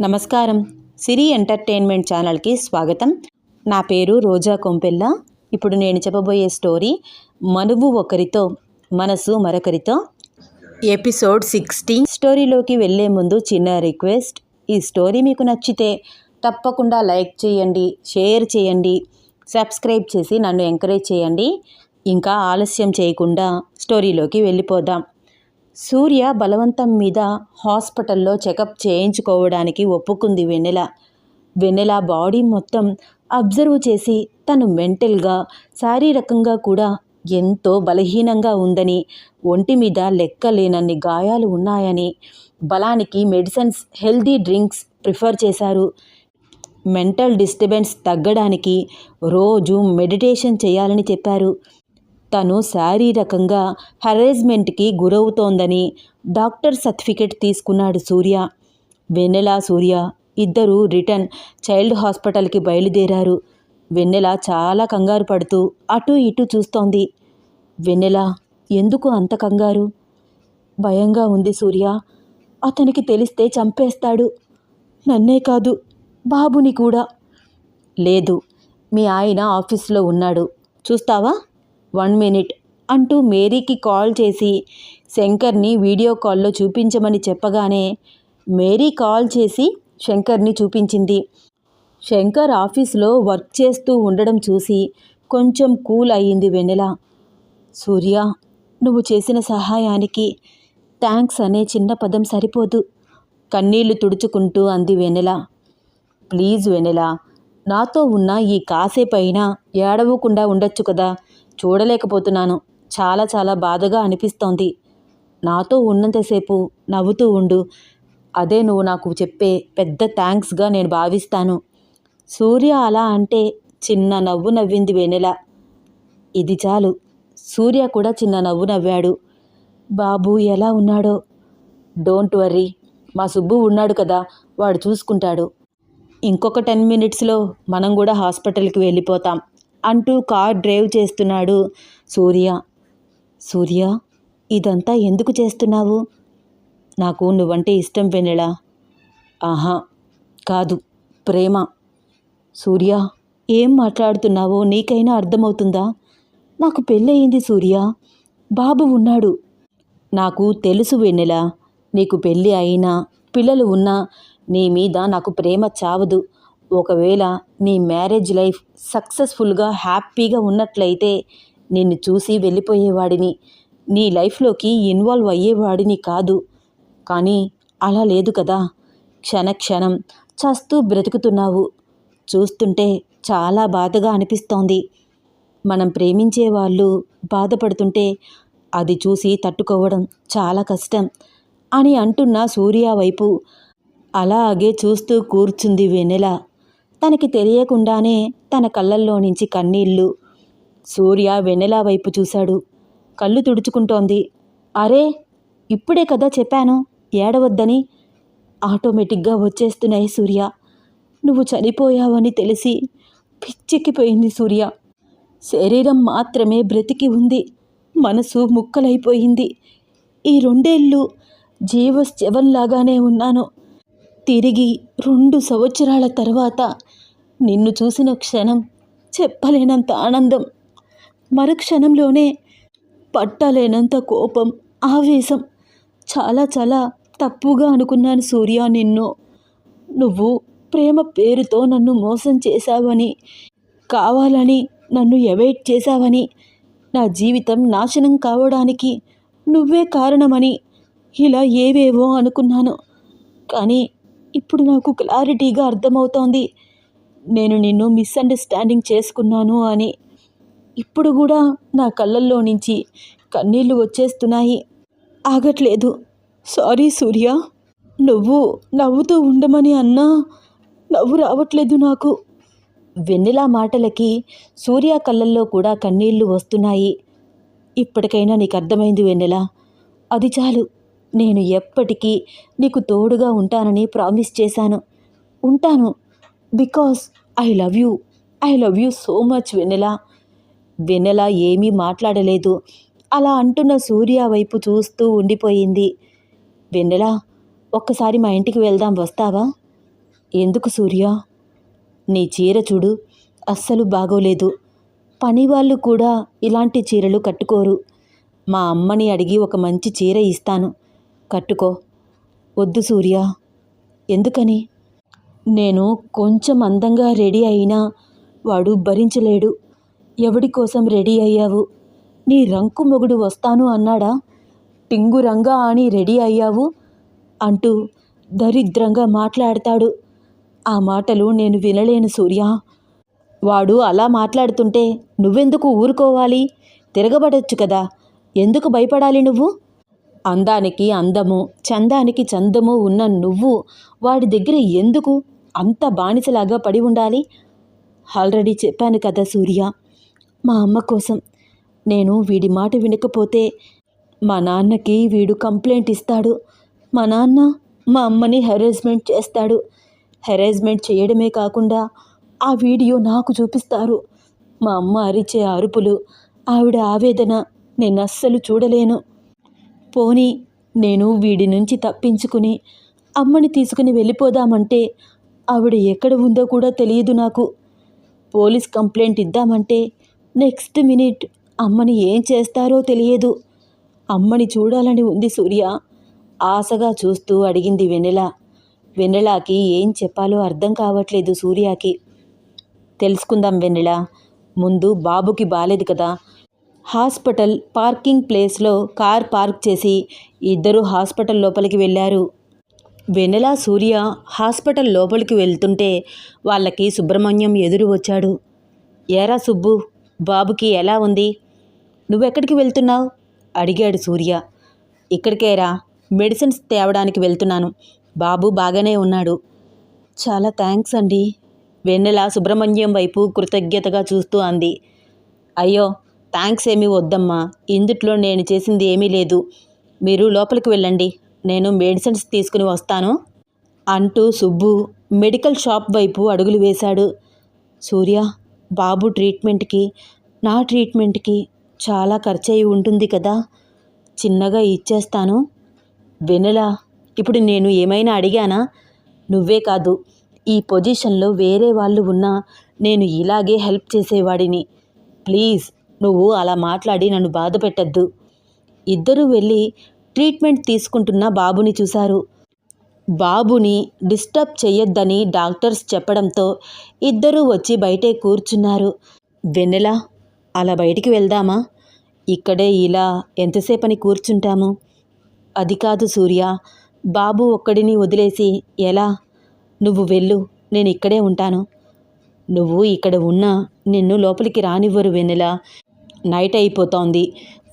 నమస్కారం. సిరి ఎంటర్టైన్మెంట్ ఛానల్కి స్వాగతం. నా పేరు రోజా కొంపెల్ల. ఇప్పుడు నేను చెప్పబోయే స్టోరీ మనువు ఒకరితో మనసు మరొకరితో. Episode sixteen. స్టోరీలోకి వెళ్ళే ముందు చిన్న రిక్వెస్ట్ ఈ స్టోరీ మీకు నచ్చితే తప్పకుండా లైక్ చేయండి షేర్ చేయండి సబ్స్క్రైబ్ చేసి నన్ను ఎంకరేజ్ చేయండి. ఇంకా ఆలస్యం చేయకుండా స్టోరీలోకి వెళ్ళిపోదాం. సూర్య బలవంతం మీద హాస్పిటల్లో చెకప్ చేయించుకోవడానికి ఒప్పుకుంది వెన్నెల. వెన్నెల బాడీ మొత్తం అబ్జర్వ్ చేసి తను మెంటల్గా శారీరకంగా కూడా ఎంతో బలహీనంగా ఉందని ఒంటి మీద లెక్కలేనన్ని గాయాలు ఉన్నాయని బలానికి మెడిసిన్స్ హెల్దీ డ్రింక్స్ ప్రిఫర్ చేశారు. మెంటల్ డిస్టర్బెన్స్ తగ్గడానికి రోజు మెడిటేషన్ చేయాలని చెప్పారు. తను శారీరకంగా హెరేజ్మెంట్కి గురవుతోందని డాక్టర్ సర్టిఫికెట్ తీసుకున్నాడు సూర్య. వెన్నెల సూర్య ఇద్దరూ రిటర్న్ చైల్డ్ హాస్పిటల్కి బయలుదేరారు. వెన్నెల చాలా కంగారు పడుతూ అటు ఇటు చూస్తోంది. వెన్నెల ఎందుకు అంత కంగారు? భయంగా ఉంది సూర్య. అతనికి తెలిస్తే చంపేస్తాడు. నన్నే కాదు బాబుని కూడా. లేదు మీ ఆయన ఆఫీస్లో ఉన్నాడు. చూస్తావా? వన్ మినిట్ అంటూ మేరీకి కాల్ చేసి శంకర్ని వీడియో కాల్లో చూపించమని చెప్పగానే మేరీ కాల్ చేసి శంకర్ని చూపించింది. శంకర్ ఆఫీస్లో వర్క్ చేస్తూ ఉండడం చూసి కొంచెం కూల్ అయ్యింది వెన్నెల. సూర్య నువ్వు చేసిన సహాయానికి థ్యాంక్స్ అనే చిన్న పదం సరిపోదు. కన్నీళ్ళు తుడుచుకుంటూ అంది వెన్నెల. ప్లీజ్ వెన్నెల నాతో ఉన్న ఈ కాసేపైనా ఏడవకుండా ఉండొచ్చు కదా. చూడలేకపోతున్నాను. చాలా చాలా బాధగా అనిపిస్తోంది. నాతో ఉన్నంతసేపు నవ్వుతూ ఉండు. అదే నువ్వు నాకు చెప్పే పెద్ద థ్యాంక్స్గా నేను భావిస్తాను. సూర్య అలా అంటే చిన్న నవ్వు నవ్వింది వెన్నెల ఇది చాలు. సూర్య కూడా చిన్న నవ్వు నవ్వాడు. బాబు ఎలా ఉన్నాడో? డోంట్ వర్రీ మా సుబ్బు ఉన్నాడు కదా వాడు చూసుకుంటాడు. ఇంకొక టెన్ మినిట్స్లో మనం కూడా హాస్పిటల్కి వెళ్ళిపోతాం. అంటూ కార్ డ్రైవ్ చేస్తున్నాడు సూర్య. సూర్య ఇదంతా ఎందుకు చేస్తున్నావు? నాకు నువ్వంటే ఇష్టం వెన్నెలా. ఆహా కాదు ప్రేమ. సూర్య ఏం మాట్లాడుతున్నావో నీకైనా అర్థమవుతుందా? నాకు పెళ్ళయింది సూర్య. బాబు ఉన్నాడు. నాకు తెలుసు వెన్నెల. నీకు పెళ్ళి అయినా పిల్లలు ఉన్నా నీ మీద నాకు ప్రేమ చావదు. ఒకవేళ నీ మ్యారేజ్ లైఫ్ సక్సెస్ఫుల్గా హ్యాపీగా ఉన్నట్లయితే నిన్ను చూసి వెళ్ళిపోయేవాడిని. నీ లైఫ్లోకి ఇన్వాల్వ్ అయ్యేవాడిని కాదు. కానీ అలా లేదు కదా. క్షణ క్షణం చస్తూ బ్రతుకుతున్నావు. చూస్తుంటే చాలా బాధగా అనిపిస్తోంది. మనం ప్రేమించే వాళ్ళు బాధపడుతుంటే అది చూసి తట్టుకోవడం చాలా కష్టం అని అంటున్న సూర్య వైపు. అలాగే చూస్తూ కూర్చుంది వెన్నెల. తనకి తెలియకుండానే తన కళ్ళల్లో నుంచి కన్నీళ్ళు. సూర్య వెన్నెలా వైపు చూశాడు. కళ్ళు తుడుచుకుంటోంది. అరే ఇప్పుడే కదా చెప్పాను ఏడవద్దని. ఆటోమేటిక్గా వచ్చేస్తున్నాయి సూర్య. నువ్వు చనిపోయావని తెలిసి పిచ్చెక్కిపోయింది సూర్య. శరీరం మాత్రమే బ్రతికి ఉంది. మనసు ముక్కలైపోయింది. ఈ రెండేళ్ళు జీవశ్చవంలాగానే ఉన్నాను. తిరిగి రెండు సంవత్సరాల తర్వాత నిన్ను చూసిన క్షణం చెప్పలేనంత ఆనందం. మరుక్షణంలోనే పట్టలేనంత కోపం ఆవేశం. చాలా చాలా తప్పుగా అనుకున్నాను సూర్య నిన్ను. నువ్వు ప్రేమ పేరుతో నన్ను మోసం చేశావని కావాలని నన్ను ఎవైట్ చేశావని నా జీవితం నాశనం కావడానికి నువ్వే కారణమని ఇలా ఏవేవో అనుకున్నాను. కానీ ఇప్పుడు నాకు క్లారిటీగా అర్థమవుతోంది. నేను నిన్ను మిస్అండర్స్టాండింగ్ చేసుకున్నాను అని. ఇప్పుడు కూడా నా కళ్ళల్లో నుంచి కన్నీళ్ళు వచ్చేస్తున్నాయి. ఆగట్లేదు. సారీ సూర్య. నువ్వు నవ్వుతూ ఉండమని అన్నా నవ్వు రావట్లేదు నాకు. వెన్నెల మాటలకి సూర్య కళ్ళల్లో కూడా కన్నీళ్ళు వస్తున్నాయి. ఇప్పటికైనా నీకు అర్థమైంది వెన్నెల. అది చాలు. నేను ఎప్పటికీ నీకు తోడుగా ఉంటానని ప్రామిస్ చేశాను. ఉంటాను. Because I love you I love you so much Vennela Vennela ఏమీ మాట్లాడలేదు. అలా అంటున్న సూర్య వైపు చూస్తూ ఉండిపోయింది. వెన్నెల ఒక్కసారి మా ఇంటికి వెళ్దాం వస్తావా? ఎందుకు సూర్య? నీ చీర చూడు అస్సలు బాగోలేదు. పని వాళ్ళు కూడా ఇలాంటి చీరలు కట్టుకోరు. మా అమ్మని అడిగి ఒక మంచి చీర ఇస్తాను. కట్టుకో. వద్దు సూర్య. ఎందుకని? నేను కొంచెం అందంగా రెడీ అయినా వాడు భరించలేడు. ఎవడి కోసం రెడీ అయ్యావు? నీ రంకు మొగుడు వస్తాను అన్నాడా? టింగు రంగా అని రెడీ అయ్యావు? అంటూ దరిద్రంగా మాట్లాడతాడు. ఆ మాటలు నేను వినలేను సూర్య. వాడు అలా మాట్లాడుతుంటే నువ్వెందుకు ఊరుకోవాలి? తిరగబడొచ్చు కదా. ఎందుకు భయపడాలి నువ్వు? అందానికి అందము చందానికి చందము ఉన్న నువ్వు వాడి దగ్గర ఎందుకు? అంత బానిసలాగా పడి ఉండాలి? ఆల్రెడీ చెప్పాను కదా సూర్య మా అమ్మ కోసం. నేను వీడి మాట వినకపోతే మా నాన్నకి వీడు కంప్లైంట్ ఇస్తాడు. మా నాన్న మా అమ్మని హెరాస్మెంట్ చేస్తాడు. హెరాస్మెంట్ చేయడమే కాకుండా ఆ వీడియో నాకు చూపిస్తారు. మా అమ్మ అరిచే అరుపులు ఆవిడ ఆవేదన నేను అస్సలు చూడలేను. పోనీ నేను వీడి నుంచి తప్పించుకుని అమ్మని తీసుకుని వెళ్ళిపోదామంటే ఆవిడ ఎక్కడ ఉందో కూడా తెలియదు నాకు. పోలీస్ కంప్లైంట్ ఇద్దామంటే నెక్స్ట్ మినిట్ అమ్మని ఏం చేస్తారో తెలియదు. అమ్మని చూడాలని ఉంది సూర్య. ఆశగా చూస్తూ అడిగింది వెన్నెల. వెన్నెలాకి ఏం చెప్పాలో అర్థం కావట్లేదు సూర్యకి. తెలుసుకుందాం వెన్నెల. ముందు బాబుకి బాలేదు కదా. హాస్పిటల్ పార్కింగ్ ప్లేస్లో కార్ పార్క్ చేసి ఇద్దరు హాస్పిటల్ లోపలికి వెళ్ళారు. వెన్నెల సూర్య హాస్పిటల్ లోపలికి వెళ్తుంటే వాళ్ళకి సుబ్రహ్మణ్యం ఎదురు వచ్చాడు. ఏరా సుబ్బు బాబుకి ఎలా ఉంది? నువ్వెక్కడికి వెళ్తున్నావు? అడిగాడు సూర్య. ఇక్కడికేరా మెడిసిన్స్ తేవడానికి వెళ్తున్నాను. బాబు బాగానే ఉన్నాడు. చాలా థ్యాంక్స్ అండి. వెన్నెల సుబ్రహ్మణ్యం వైపు కృతజ్ఞతగా చూస్తూ అంది. అయ్యో థ్యాంక్స్ ఏమీ వద్దమ్మా. ఇందుట్లో నేను చేసింది ఏమీ లేదు. మీరు లోపలికి వెళ్ళండి. నేను మెడిసిన్స్ తీసుకుని వస్తాను అంటూ సుబ్బు మెడికల్ షాప్ వైపు అడుగులు వేశాడు. సూర్య బాబు ట్రీట్మెంట్కి నా ట్రీట్మెంట్కి చాలా ఖర్చయి ఉంటుంది కదా చిన్నగా ఇచ్చేస్తాను. వెనెల ఇప్పుడు నేను ఏమైనా అడిగానా? నువ్వే కాదు ఈ పొజిషన్లో వేరే వాళ్ళు ఉన్నా నేను ఇలాగే హెల్ప్ చేసేవాడిని. ప్లీజ్ నువ్వు అలా మాట్లాడి నన్ను బాధ పెట్టద్దు ఇద్దరూ వెళ్ళి ట్రీట్మెంట్ తీసుకుంటున్న బాబుని చూశారు. బాబుని డిస్టర్బ్ చేయొద్దని డాక్టర్స్ చెప్పడంతో ఇద్దరూ వచ్చి బయటే కూర్చున్నారు. వెన్నెల అలా బయటికి వెళ్దామా? ఇక్కడే ఇలా ఎంతసేపని కూర్చుంటాము? అది కాదు సూర్య బాబు ఒక్కడిని వదిలేసి ఎలా? నువ్వు వెళ్ళు నేను ఇక్కడే ఉంటాను. నువ్వు ఇక్కడ ఉన్నా నిన్ను లోపలికి రానివ్వరు వెన్నెల. నైట్ అయిపోతోంది.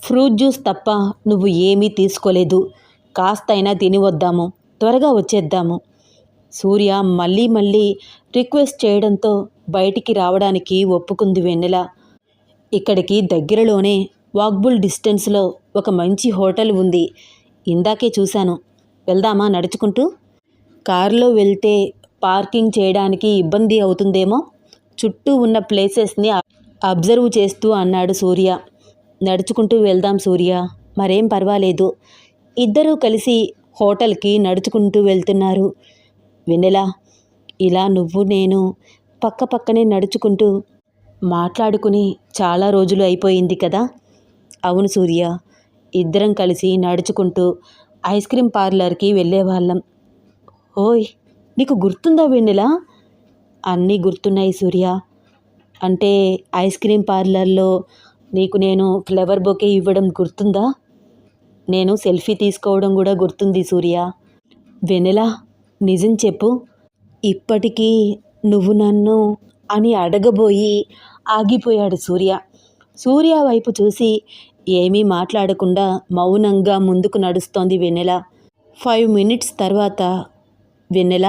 ఫ్రూట్ జ్యూస్ తప్ప నువ్వు ఏమీ తీసుకోలేదు. కాస్తైనా తిని వద్దాము త్వరగా వచ్చేద్దాము. సూర్య మళ్ళీ మళ్ళీ రిక్వెస్ట్ చేయడంతో బయటికి రావడానికి ఒప్పుకుంది వెన్నెల. ఇక్కడికి దగ్గరలోనే వాక్బుల్ డిస్టెన్స్లో ఒక మంచి హోటల్ ఉంది. ఇందాకే చూశాను. వెళ్దామా నడుచుకుంటూ? కారులో వెళ్తే పార్కింగ్ చేయడానికి ఇబ్బంది అవుతుందేమో? చుట్టూ ఉన్న ప్లేసెస్ని అబ్జర్వ్ చేస్తూ అన్నాడు సూర్య. నడుచుకుంటూ వెళ్దాం సూర్య. మరేం పర్వాలేదు. ఇద్దరూ కలిసి హోటల్కి నడుచుకుంటూ వెళ్తున్నారు. వెన్నెలా ఇలా నువ్వు నేను పక్క పక్కనే నడుచుకుంటూ మాట్లాడుకుని చాలా రోజులు అయిపోయింది కదా? అవును సూర్య. ఇద్దరం కలిసి నడుచుకుంటూ ఐస్ క్రీమ్ పార్లర్కి వెళ్ళేవాళ్ళం. ఓయ్ నీకు గుర్తుందా వెన్నెలా అన్నీ గుర్తున్నాయి సూర్య. అంటే ఐస్ క్రీమ్ పార్లర్లో నీకు నేను ఫ్లవర్ బొకే ఇవ్వడం గుర్తుందా? నేను సెల్ఫీ తీసుకోవడం కూడా గుర్తుంది సూర్య. వెనెలా నిజం చెప్పు. ఇప్పటికీ నువ్వు నన్ను అని అడగబోయి ఆగిపోయాడు సూర్య. సూర్య వైపు చూసి ఏమీ మాట్లాడకుండా మౌనంగా ముందుకు నడుస్తోంది వెన్నెల. ఫైవ్ మినిట్స్ తర్వాత వెన్నెల?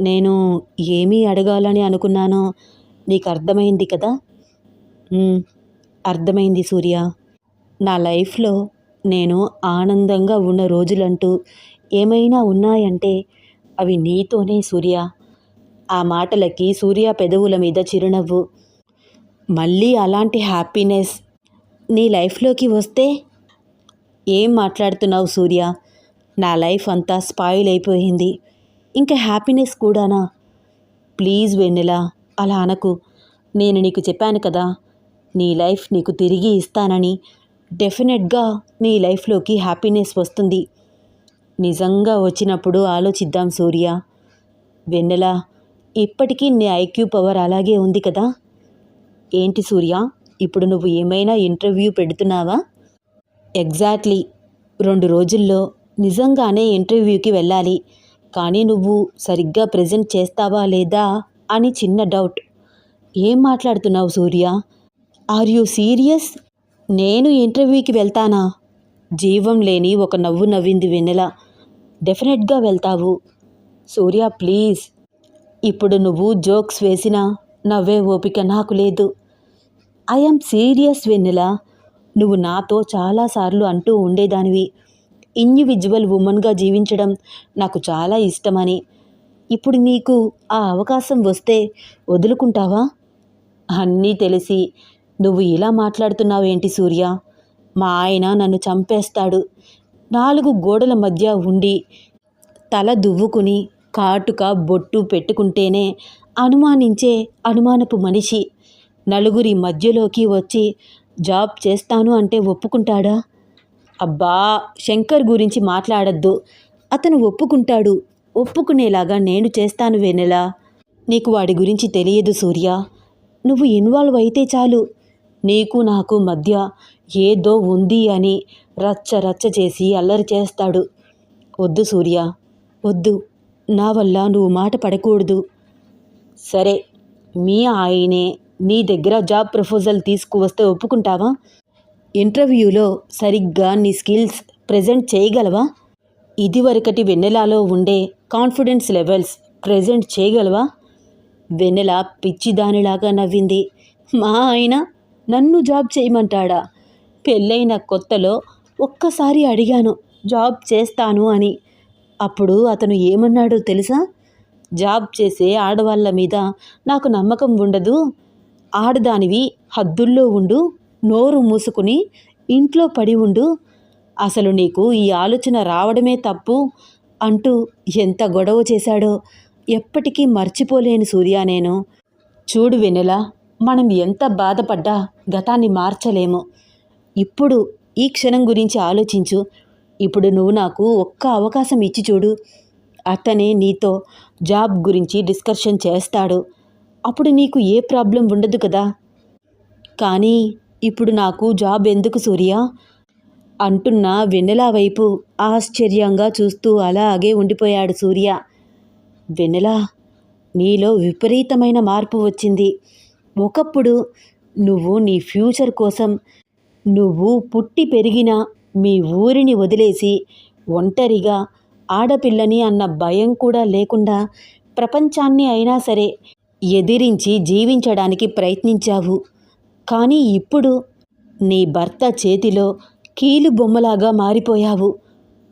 నేను ఏమీ అడగాలని అనుకున్నానో నీకు అర్థమైంది కదా? అర్థమైంది సూర్య. నా లైఫ్లో నేను ఆనందంగా ఉన్న రోజులంటూ ఏమైనా ఉన్నాయంటే అవి నీతోనే సూర్య. ఆ మాటలకి సూర్య పెదవుల మీద చిరునవ్వు. మళ్ళీ అలాంటి హ్యాపీనెస్ నీ లైఫ్లోకి వస్తే ఏం మాట్లాడుతున్నావు సూర్య? నా లైఫ్ అంతా స్పాయిల్ అయిపోయింది. ఇంకా హ్యాపీనెస్ కూడానా? ప్లీజ్ వెన్నెలా అలా అనకు. నేను నీకు చెప్పాను కదా నీ లైఫ్ నీకు తిరిగి ఇస్తానని డెఫినెట్గా నీ లైఫ్లోకి హ్యాపీనెస్ వస్తుంది. నిజంగా వచ్చినప్పుడు ఆలోచిద్దాం సూర్య. వెన్నెల ఇప్పటికీ నీ ఐక్యూ పవర్ అలాగే ఉంది కదా? ఏంటి సూర్య? ఇప్పుడు నువ్వు ఏమైనా ఇంటర్వ్యూ పెడుతున్నావా? ఎగ్జాక్ట్లీ. రెండు రోజుల్లో నిజంగానే ఇంటర్వ్యూకి వెళ్ళాలి. కానీ నువ్వు సరిగ్గా ప్రజెంట్ చేస్తావా లేదా అని చిన్న డౌట్. ఏం మాట్లాడుతున్నావు సూర్య? ఆర్ యూ సీరియస్ నేను ఇంటర్వ్యూకి వెళ్తానా? జీవం లేని ఒక నవ్వు నవ్వింది వెన్నెల. డెఫినెట్గా వెళ్తావు. సూర్య ప్లీజ్ ఇప్పుడు నువ్వు జోక్స్ వేసినా నవ్వే ఓపిక నాకు లేదు. I'm serious Vennela. నువ్వు నాతో చాలాసార్లు అంటూ ఉండేదానివి. ఇండివిజువల్ ఉమెన్గా జీవించడం నాకు చాలా ఇష్టమని. ఇప్పుడు నీకు ఆ అవకాశం వస్తే వదులుకుంటావా? అన్నీ తెలిసి నువ్వు ఇలా మాట్లాడుతున్నావేంటి సూర్య? మా ఆయన నన్ను చంపేస్తాడు. నాలుగు గోడల మధ్య ఉండి తల దువ్వుకుని కాటుక బొట్టు పెట్టుకుంటేనే అనుమానించే అనుమానపు మనిషి. నలుగురి మధ్యలోకి వచ్చి జాబ్ చేస్తాను అంటే ఒప్పుకుంటాడా? అబ్బా శంకర్ గురించి మాట్లాడద్దు. అతను ఒప్పుకుంటాడు. ఒప్పుకునేలాగా నేను చేస్తాను వెనెలా నీకు వాడి గురించి తెలియదు సూర్య. నువ్వు ఇన్వాల్వ్ అయితే చాలు. నీకు నాకు మధ్య ఏదో ఉంది అని రచ్చ రచ్చ చేసి అల్లరి చేస్తాడు. వద్దు సూర్య వద్దు. నా వల్ల నువ్వు మాట పడకూడదు. సరే మీ ఆయనే నీ దగ్గర జాబ్ ప్రపోజల్ తీసుకువస్తే ఒప్పుకుంటావా? ఇంటర్వ్యూలో సరిగ్గా నీ స్కిల్స్ ప్రజెంట్ చేయగలవా? ఇదివరకటి వెన్నెలాలో ఉండే కాన్ఫిడెన్స్ లెవెల్స్ ప్రజెంట్ చేయగలవా? వెన్నెల పిచ్చిదానిలాగా నవ్వింది మా ఆయన. నన్ను జాబ్ చేయమంటాడా? పెళ్ళైన కొత్తలో ఒక్కసారి అడిగాను జాబ్ చేస్తాను అని. అప్పుడు అతను ఏమన్నాడో తెలుసా? జాబ్ చేసే ఆడవాళ్ళ మీద నాకు నమ్మకం ఉండదు. ఆడదానివి హద్దుల్లో ఉండు నోరు మూసుకుని ఇంట్లో పడి ఉండు. అసలు నీకు ఈ ఆలోచన రావడమే తప్పు అంటూ ఎంత గొడవ చేశాడో ఎప్పటికీ మర్చిపోలేని సూర్య నేను. చూడు వెన్నెల మనం ఎంత బాధపడ్డా గతాన్ని మార్చలేము. ఇప్పుడు ఈ క్షణం గురించి ఆలోచించు. ఇప్పుడు నువ్వు నాకు ఒక్క అవకాశం ఇచ్చి చూడు. అతనే నీతో జాబ్ గురించి డిస్కషన్ చేస్తాడు. అప్పుడు నీకు ఏ ప్రాబ్లం ఉండదు కదా. కానీ ఇప్పుడు నాకు జాబ్ ఎందుకు సూర్య? అంటున్న వెన్నెల వైపు ఆశ్చర్యంగా చూస్తూ అలాగే ఉండిపోయాడు సూర్య. వెన్నెల నీలో విపరీతమైన మార్పు వచ్చింది. ఒకప్పుడు నువ్వు నీ ఫ్యూచర్ కోసం నువ్వు పుట్టి పెరిగిన మీ ఊరిని వదిలేసి ఒంటరిగా ఆడపిల్లని అన్న భయం కూడా లేకుండా ప్రపంచాన్ని అయినా సరే ఎదిరించి జీవించడానికి ప్రయత్నించావు. కానీ ఇప్పుడు నీ భర్త చేతిలో కీలు బొమ్మలాగా మారిపోయావు.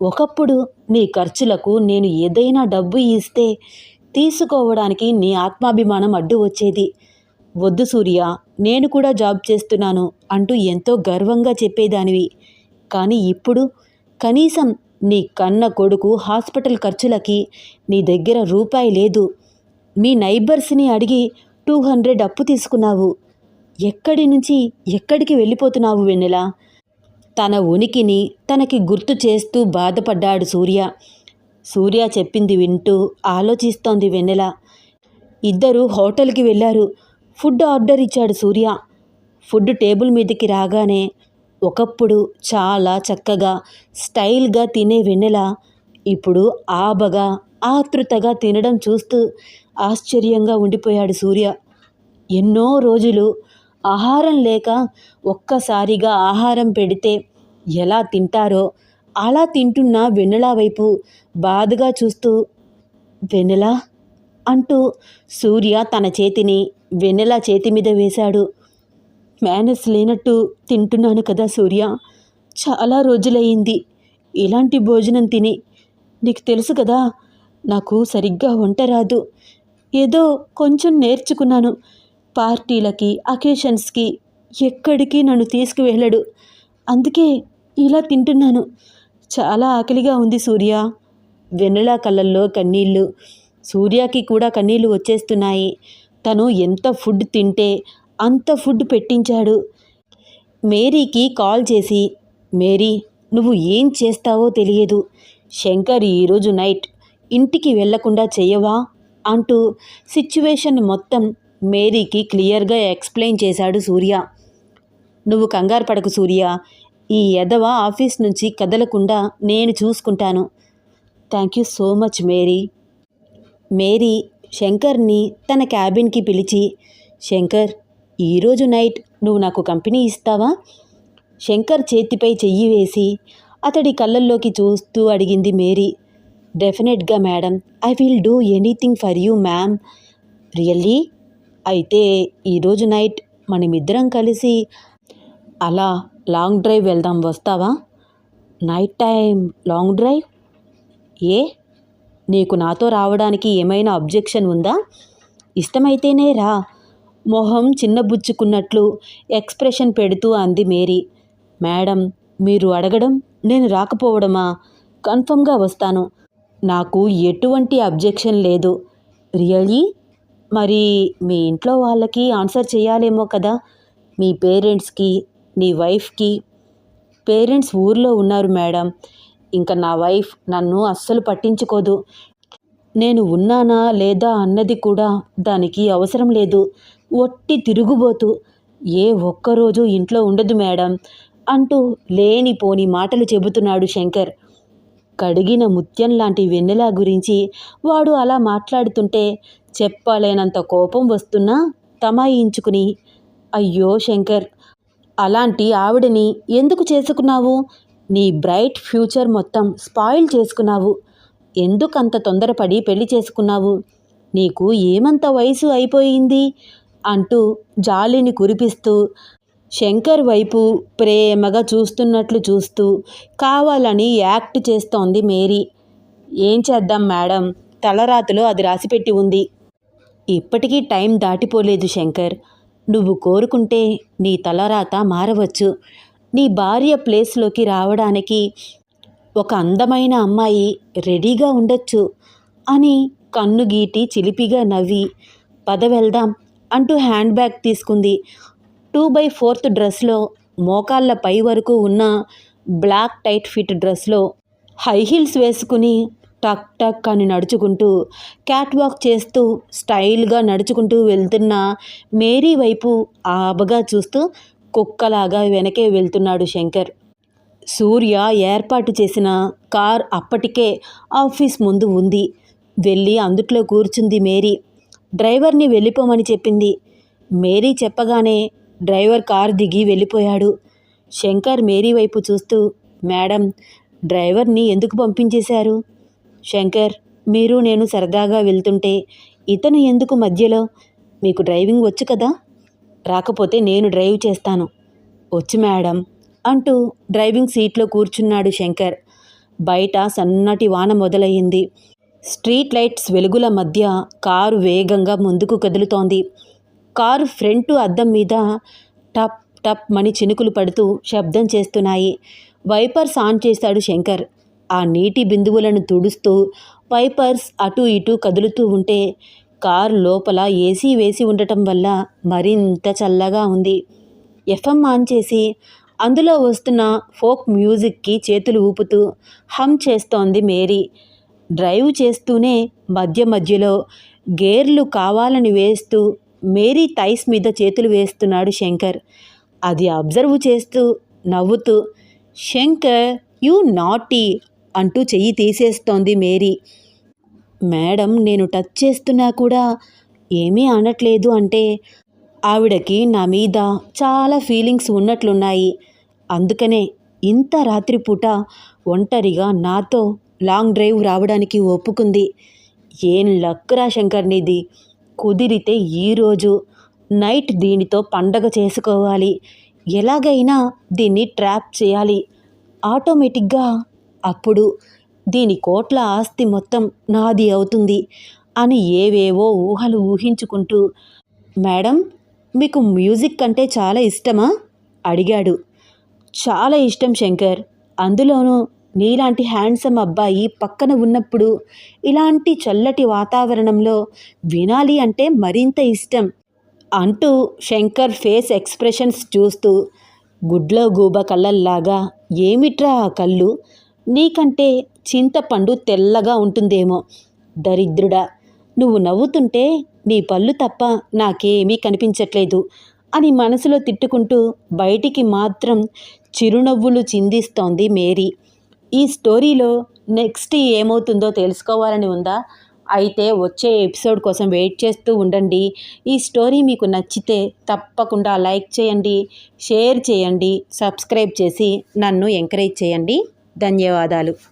ఒకప్పుడు నీ ఖర్చులకు నేను ఏదైనా డబ్బు ఇస్తే తీసుకోవడానికి నీ ఆత్మాభిమానం అడ్డు వచ్చేది. వద్దు సూర్య నేను కూడా జాబ్ చేస్తున్నాను అంటూ ఎంతో గర్వంగా చెప్పేదానివి. కానీ ఇప్పుడు కనీసం నీ కన్న కొడుకు హాస్పిటల్ ఖర్చులకి నీ దగ్గర రూపాయి లేదు. మీ నైబర్స్ని అడిగి టూ హండ్రెడ్ అప్పు తీసుకున్నావు. ఎక్కడి నుంచి ఎక్కడికి వెళ్ళిపోతున్నావు వెన్నెల? తన ఉనికిని తనకి గుర్తు చేస్తూ బాధపడ్డాడు సూర్య. సూర్య చెప్పింది వింటూ ఆలోచిస్తోంది వెన్నెల. ఇద్దరు హోటల్కి వెళ్ళారు. ఫుడ్ ఆర్డర్ ఇచ్చాడు సూర్య. ఫుడ్ టేబుల్ మీదకి రాగానే ఒకప్పుడు చాలా చక్కగా స్టైల్గా తినే వెన్నెల ఇప్పుడు ఆబగా ఆతృతగా తినడం చూస్తూ ఆశ్చర్యంగా ఉండిపోయాడు సూర్య. ఎన్నో రోజులు ఆహారం లేక ఒక్కసారిగా ఆహారం పెడితే ఎలా తింటారో అలా తింటున్న వెన్నెల వైపు బాధగా చూస్తూ వెన్నెల? అంటూ సూర్య తన చేతిని వెన్నెల చేతి మీద వేశాడు. మేనస్ లేనట్టు తింటున్నాను కదా సూర్య. చాలా రోజులయ్యింది. ఇలాంటి భోజనం తిని నీకు తెలుసు కదా నాకు సరిగ్గా వంట రాదు. ఏదో కొంచెం నేర్చుకున్నాను. పార్టీలకి అకేషన్స్కి ఎక్కడికి నన్ను తీసుకువెళ్ళడు. అందుకే ఇలా తింటున్నాను. చాలా ఆకలిగా ఉంది సూర్య. వెన్నెల కళ్ళల్లో కన్నీళ్ళు. సూర్యకి కూడా కన్నీళ్ళు వచ్చేస్తున్నాయి. తను ఎంత ఫుడ్ తింటే అంత ఫుడ్ పెట్టించాడు. మేరీకి కాల్ చేసి మేరీ నువ్వు ఏం చేస్తావో తెలియదు. శంకర్ ఈరోజు నైట్ ఇంటికి వెళ్ళకుండా చెయ్యవా అంటూ సిచ్యువేషన్ మొత్తం మేరీకి క్లియర్గా ఎక్స్ప్లెయిన్ చేశాడు సూర్య. నువ్వు కంగారు పడకు సూర్య. ఈ ఎదవ ఆఫీస్ నుంచి కదలకుండా నేను చూసుకుంటాను. Thank you so much Mary. Mary శంకర్ని తన క్యాబిన్కి పిలిచి శంకర్ ఈరోజు నైట్ నువ్వు నాకు కంపెనీ ఇస్తావా? శంకర్ చేతిపై చెయ్యి వేసి అతడి కళ్ళల్లోకి చూస్తూ అడిగింది మేరీ. డెఫినెట్గా madam. I will do anything for you ma'am. Really? అయితే ఈరోజు నైట్ మనమిద్దరం కలిసి అలా లాంగ్ డ్రైవ్ వెళ్దాం వస్తావా? Night time long drive? ఏ? నీకు నాతో రావడానికి ఏమైనా అబ్జెక్షన్ ఉందా? ఇష్టమైతేనే రా. మొహం చిన్నబుచ్చుకున్నట్లు ఎక్స్ప్రెషన్ పెడుతూ అంది మేరీ. మేడం మీరు అడగడం నేను రాకపోవడమా? కన్ఫర్మ్గా వస్తాను. నాకు ఎటువంటి అబ్జెక్షన్ లేదు. రియలీ మరి మీ ఇంట్లో వాళ్ళకి ఆన్సర్ చేయాలేమో కదా. మీ పేరెంట్స్కి నీ వైఫ్కి. పేరెంట్స్ ఊర్లో ఉన్నారు మేడం. ఇంకా నా వైఫ్ నన్ను అస్సలు పట్టించుకోదు. నేను ఉన్నానా లేదా అన్నది కూడా దానికి అవసరం లేదు. ఒట్టి తిరుగుబోతూ ఏ ఒక్కరోజు ఇంట్లో ఉండదు మేడం అంటూ లేనిపోని మాటలు చెబుతున్నాడు శంకర్. కడిగిన ముత్యం లాంటి వెన్నెల గురించి వాడు అలా మాట్లాడుతుంటే చెప్పలేనంత కోపం వస్తున్నా తమాయించుకుని అయ్యో శంకర్ అలాంటి ఆవిడని ఎందుకు చేసుకున్నావు? నీ బ్రైట్ ఫ్యూచర్ మొత్తం స్పాయిల్ చేసుకున్నావు. ఎందుకంత తొందరపడి పెళ్ళి చేసుకున్నావు? నీకు ఏమంత వయసు అయిపోయింది? అంటూ జాలిని కురిపిస్తూ శంకర్ వైపు ప్రేమగా చూస్తున్నట్లు చూస్తూ కావాలని యాక్ట్ చేస్తోంది మేరీ. ఏం చేద్దాం మేడం? తలరాతిలో అది రాసిపెట్టి ఉంది. ఇప్పటికీ టైం దాటిపోలేదు శంకర్. నువ్వు కోరుకుంటే నీ తలరాత మారవచ్చు. నీ భార్య ప్లేస్లోకి రావడానికి ఒక అందమైన అమ్మాయి రెడీగా ఉండొచ్చు అని కన్ను గీటి చిలిపిగా నవ్వి పద వెళ్దాం అంటూ హ్యాండ్ బ్యాగ్ తీసుకుంది. టూ బై ఫోర్త్ డ్రెస్లో మోకాళ్ళ పై వరకు ఉన్న బ్లాక్ టైట్ ఫిట్ డ్రెస్లో హై హీల్స్ వేసుకుని టక్ టక్ అని నడుచుకుంటూ క్యాట్ వాక్ చేస్తూ స్టైల్గా నడుచుకుంటూ వెళ్తున్న మేరీ వైపు ఆబగా చూస్తూ కుక్కలాగా వెనకే వెళ్తున్నాడు శంకర్. సూర్య ఏర్పాటు చేసిన కార్ అప్పటికే ఆఫీస్ ముందు ఉంది. వెళ్ళి అందుట్లో కూర్చుంది మేరీ. డ్రైవర్ని వెళ్ళిపోమని చెప్పింది. మేరీ చెప్పగానే డ్రైవర్ కార్ దిగి వెళ్ళిపోయాడు. శంకర్ మేరీ వైపు చూస్తూ మేడం డ్రైవర్ని ఎందుకు పంపించేశారు? శంకర్ మీరు నేను సరదాగా వెళ్తుంటే ఇతను ఎందుకు మధ్యలో? మీకు డ్రైవింగ్ వచ్చు కదా? రాకపోతే నేను డ్రైవ్ చేస్తాను. వచ్చు మేడం అంటూ డ్రైవింగ్ సీట్లో కూర్చున్నాడు శంకర్. బయట సన్నటి వాన మొదలయ్యింది. స్ట్రీట్ లైట్స్ వెలుగుల మధ్య కారు వేగంగా ముందుకు కదులుతోంది. కారు ఫ్రంట్ అద్దం మీద టప్ టప్ మని చినుకులు పడుతూ శబ్దం చేస్తున్నాయి. వైపర్స్ ఆన్ చేశాడు శంకర్. ఆ నీటి బిందువులను తుడుస్తూ వైపర్స్ అటూ ఇటూ కదులుతూ ఉంటే కారు లోపల ఏసీ వేసి ఉండటం వల్ల మరింత చల్లగా ఉంది. ఎఫ్ఎం ఆన్ చేసి అందులో వస్తున్న ఫోక్ మ్యూజిక్కి చేతులు ఊపుతూ హమ్ చేస్తోంది మేరీ. డ్రైవ్ చేస్తూనే మధ్య మధ్యలో గేర్లు కావాలని వేస్తూ మేరీ థైస్ మీద చేతులు వేస్తున్నాడు శంకర్. అది అబ్జర్వ్ చేస్తూ నవ్వుతూ శంకర్ యూ నాటీ అంటూ చెయ్యి తీసేస్తోంది మేరీ. మేడం నేను టచ్ చేస్తున్నా కూడా ఏమీ అనట్లేదు అంటే ఆవిడకి నా మీద చాలా ఫీలింగ్స్ ఉన్నట్లున్నాయి. అందుకనే ఇంత రాత్రిపూట ఒంటరిగా నాతో లాంగ్ డ్రైవ్ రావడానికి ఒప్పుకుంది. ఏం లక్కురా శంకర్ నిధి కుదిరితే ఈరోజు నైట్ దీనితో పండగ చేసుకోవాలి. ఎలాగైనా దీన్ని ట్రాప్ చేయాలి. ఆటోమేటిక్గా అప్పుడు దీని కోట్ల ఆస్తి మొత్తం నాది అవుతుంది అని ఏవేవో ఊహలు ఊహించుకుంటూ మేడం మీకు మ్యూజిక్ అంటే చాలా ఇష్టమా? అడిగాడు. చాలా ఇష్టం శంకర్. అందులోనూ నీలాంటి హ్యాండ్సమ్ అబ్బాయి పక్కన ఉన్నప్పుడు ఇలాంటి చల్లటి వాతావరణంలో వినాలి అంటే మరింత ఇష్టం అంటూ శంకర్ ఫేస్ ఎక్స్ప్రెషన్స్ చూస్తూ గుడ్లో గూబ కళ్ళల్లాగా ఏమిట్రా ఆ కళ్ళు? నీకంటే చింతపండు తెల్లగా ఉంటుందేమో. దరిద్రుడా నువ్వు నవ్వుతుంటే నీ పళ్ళు తప్ప నాకేమీ కనిపించట్లేదు అని మనసులో తిట్టుకుంటూ బయటికి మాత్రం చిరునవ్వులు చిందిస్తోంది మేరీ. ఈ స్టోరీలో నెక్స్ట్ ఏమవుతుందో తెలుసుకోవాలని ఉందా? అయితే వచ్చే ఎపిసోడ్ కోసం వెయిట్ చేస్తూ ఉండండి. ఈ స్టోరీ మీకు నచ్చితే తప్పకుండా లైక్ చేయండి షేర్ చేయండి సబ్స్క్రైబ్ చేసి నన్ను ఎంకరేజ్ చేయండి. ధన్యవాదాలు.